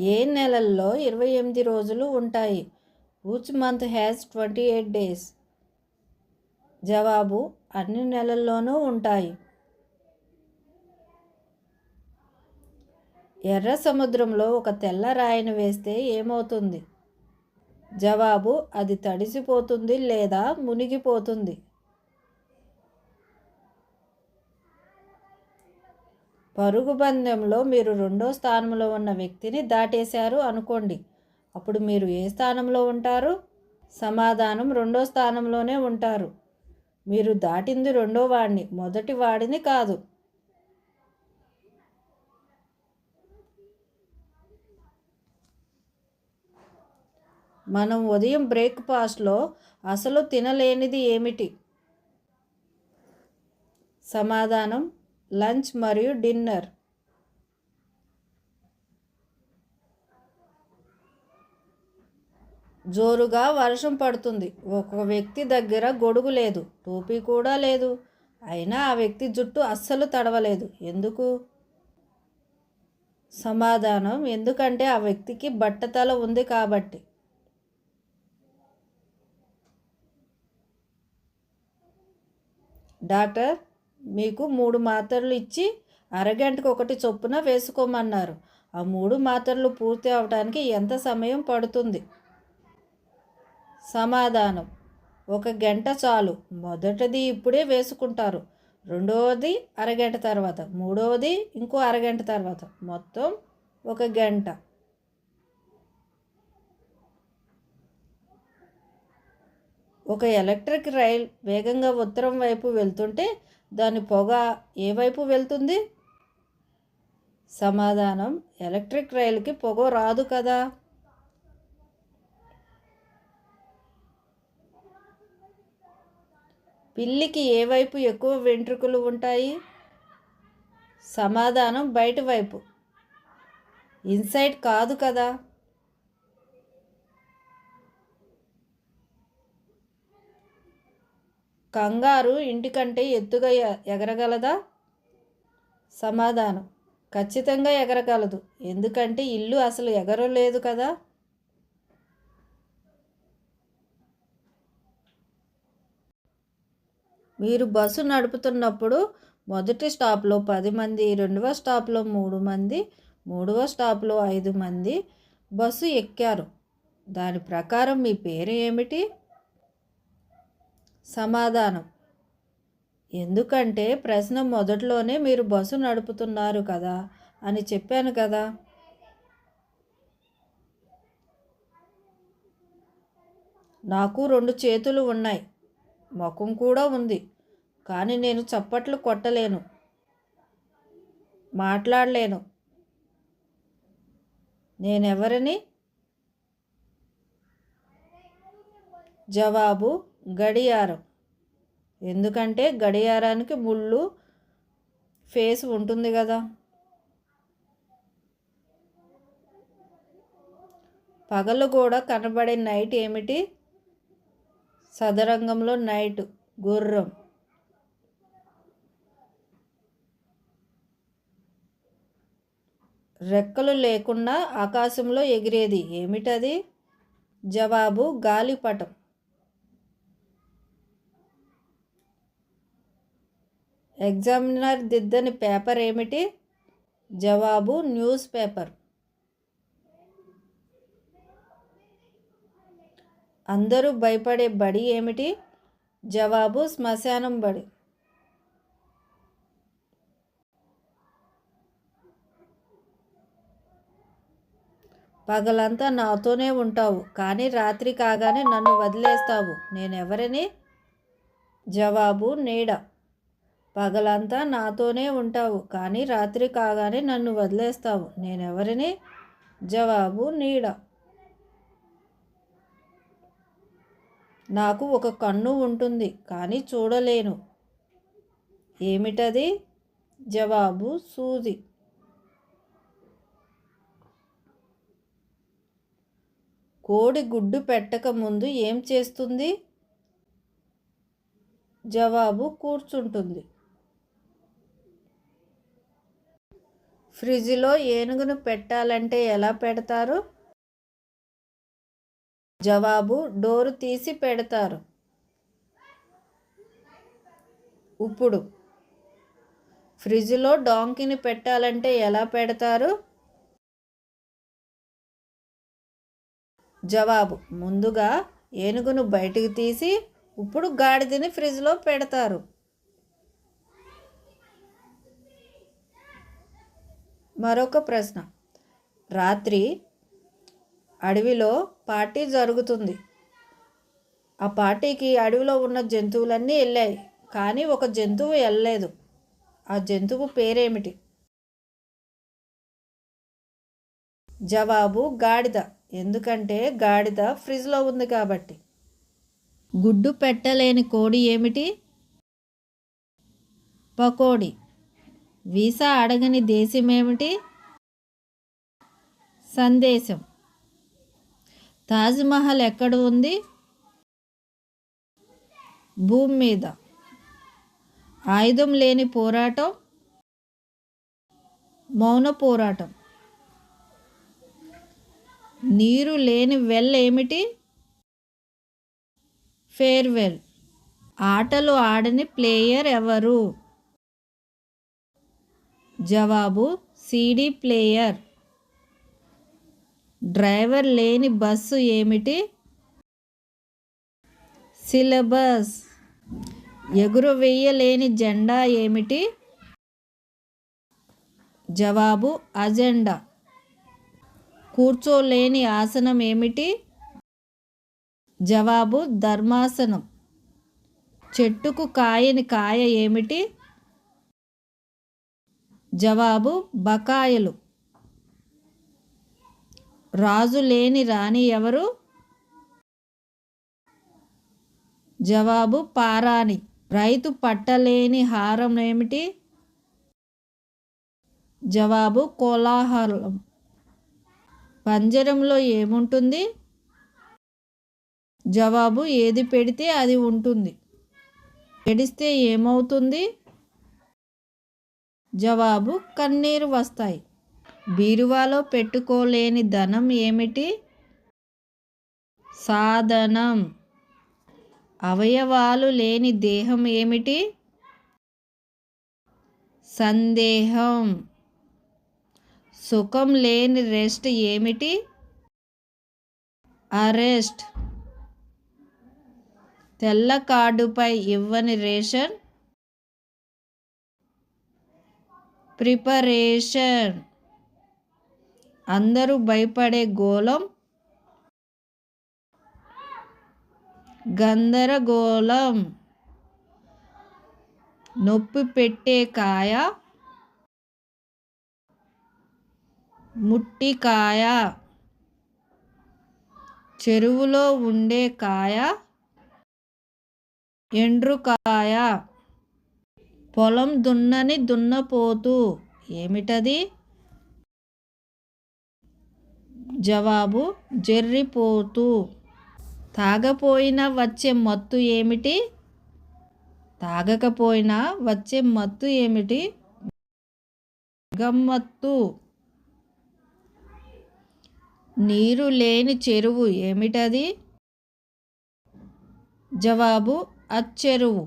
ఏ నెలల్లో ఇరవై ఎనిమిది రోజులు ఉంటాయి? Which month has twenty eight days జవాబు అన్ని నెలల్లోనూ ఉంటాయి. ఎర్ర సముద్రంలో ఒక తెల్ల రాయిని వేస్తే ఏమవుతుంది? జవాబు అది తడిసిపోతుంది లేదా మునిగిపోతుంది. పరుగు పందెంలో మీరు రెండో స్థానంలో ఉన్న వ్యక్తిని దాటేశారు అనుకోండి. అప్పుడు మీరు ఏ స్థానంలో ఉంటారు? సమాధానం రెండో స్థానంలోనే ఉంటారు. మీరు దాటింది రెండో వాడిని మొదటి వాడిని కాదు. మనం ఉదయం బ్రేక్ఫాస్ట్లో అసలు తినలేనిది ఏమిటి? సమాధానం లంచ్ మరియు డిన్నర్. జోరుగా వర్షం పడుతుంది. ఒక వ్యక్తి దగ్గర గొడుగు లేదు. టోపీ కూడా లేదు. అయినా ఆ వ్యక్తి జుట్టు అస్సలు తడవలేదు. ఎందుకు? సమాధానం ఎందుకంటే ఆ వ్యక్తికి బట్టతల ఉంది కాబట్టి. డాక్టర్ మీకు మూడు మాత్రలు ఇచ్చి అరగంటకు ఒకటి చొప్పున వేసుకోమన్నారు. ఆ మూడు మాత్రలు పూర్తి అవడానికి ఎంత సమయం పడుతుంది? సమాధానం. ఒక గంట చాలు. మొదటిది ఇప్పుడే వేసుకుంటారు. రెండవది అరగంట తర్వాత. మూడవది ఇంకో అరగంట తర్వాత. మొత్తం ఒక గంట. ఒక ఎలక్ట్రిక్ రైల్ వేగంగా ఉత్తరం వైపు వెళ్తుంటే దాని పొగ ఏ వైపు వెళ్తుంది? సమాధానం ఎలక్ట్రిక్ రైలుకి పొగ రాదు కదా. పిల్లికి ఏ వైపు ఎక్కువ వెంట్రుకలు ఉంటాయి? సమాధానం బయట వైపు. ఇన్సైడ్ కాదు కదా. కంగారు ఇంటికంటే ఎత్తుగా ఎగరగలదా? సమాధానం. ఖచ్చితంగా ఎగరగలదు. ఎందుకంటే ఇల్లు అసలు ఎగరలేదు కదా? మీరు బస్సు నడుపుతున్నప్పుడు మొదటి స్టాప్లో పది మంది రెండవ స్టాప్లో మూడు మంది మూడవ స్టాప్లో ఐదు మంది బస్సు ఎక్కారు. దాని ప్రకారం మీ పేరు ఏమిటి? సమాధానం. ఎందుకంటే ప్రశ్న మొదట్లోనే మీరు బస్సు నడుపుతున్నారు కదా అని చెప్పాను కదా. నాకు రెండు చేతులు ఉన్నాయి. ముఖం కూడా ఉంది. కానీ నేను చప్పట్లు కొట్టలేను. మాట్లాడలేను. నేనెవరిని? జవాబు గడియారం. ఎందుకంటే గడియారానికి ముళ్ళు ఫేస్ ఉంటుంది కదా. పగలు కూడా కనబడే నైట్ ఏమిటి? సదరంగంలో నైట్ గుర్రం. రెక్కలు లేకుండా ఆకాశంలో ఎగిరేది ఏమిటది? జవాబు గాలిపటం. ఎగ్జామినర్ దిద్దని పేపర్ ఏమిటి? జవాబు న్యూస్ పేపర్. అందరూ భయపడే బడి ఏమిటి? జవాబు శ్మశానం బడి. పగలంతా నాతోనే ఉంటావు కానీ రాత్రి కాగానే నన్ను వదిలేస్తావు. నేనెవరిని? జవాబు నీడ. పగలంతా నాతోనే ఉంటావు కానీ రాత్రి కాగానే నన్ను వదిలేస్తావు. నేనెవరిని? జవాబు నీడ. నాకు ఒక కన్ను ఉంటుంది కానీ చూడలేను. ఏమిటది? జవాబు సూది. కోడి గుడ్డు పెట్టక ముందు ఏం చేస్తుంది? జవాబు కూర్చుంటుంది. ఫ్రిడ్జ్లో ఏనుగును పెట్టాలంటే ఎలా పెడతారు? జవాబు డోరు తీసి పెడతారు. ఇప్పుడు ఫ్రిడ్జ్లో డాంకీని పెట్టాలంటే ఎలా పెడతారు? జవాబు ముందుగా ఏనుగును బయటకు తీసి ఇప్పుడు గాడిదని ఫ్రిడ్జ్లో పెడతారు. మరొక ప్రశ్న. రాత్రి అడవిలో పార్టీ జరుగుతుంది. ఆ పార్టీకి అడవిలో ఉన్న జంతువులన్నీ వెళ్ళాయి కానీ ఒక జంతువు వెళ్ళలేదు. ఆ జంతువు పేరేమిటి? జవాబు గాడిద. ఎందుకంటే గాడిద ఫ్రిడ్జ్లో ఉంది కాబట్టి. గుడ్డు పెట్టలేని కోడి ఏమిటి? పకోడి. వీసా అడగని దేశం ఏమిటి సందేశం. తాజ్మహల్ ఎక్కడ ఉంది? భూమి మీద. ఆయుధం లేని పోరాటం? మౌన పోరాటం. నీరు లేని వెల్ ఏమిటి? ఫేర్వెల్. ఆటలు ఆడని ప్లేయర్ ఎవరు? జవాబు సీడీ ప్లేయర్. డ్రైవర్ లేని బస్సు ఏమిటి? సిలబస్. ఎగురు వేయలేని జెండా ఏమిటి? జవాబు అజెండా. కూర్చోలేని ఆసనం ఏమిటి? జవాబు ధర్మాసనం. చెట్టుకు కాయని కాయ ఏమిటి? జవాబు బకాయలు. రాజు లేని రాణి ఎవరు? జవాబు పారాణి. రైతు పట్టలేని హారం ఏమిటి? జవాబు కోలాహలం. పంజరంలో ఏముంటుంది? జవాబు ఏది పెడితే అది ఉంటుంది. పెడిస్తే ఏమవుతుంది? జవాబు కన్నీరు వస్తాయి. బీరువాలో పెట్టుకోలేని ధనం ఏమిటి? సాధనం. అవయవాలు లేని దేహం ఏమిటి? సందేహం. సుఖం లేని రెస్ట్ ఏమిటి? అరెస్ట్. తెల్ల కార్డుపై ఇవ్వని రేషన్ ప్రిపరేషన్. అందరూ భయపడే గోళం. గందరగోళం. నొప్పి పెట్టే కాయ. ముట్టికాయ చెరువులో ఉండే కాయ. ఎండ్రుకాయ పొలం దున్నని దున్నపోతు. ఏమిటది? జవాబు జెర్రిపోతు. తాగపోయినా వచ్చే మత్తు ఏమిటి? తాగకపోయినా వచ్చే మత్తు ఏమిటి? గమ్మత్తు. నీరు లేని చెరువు ఏమిటది? జవాబు అచ్చెరువు.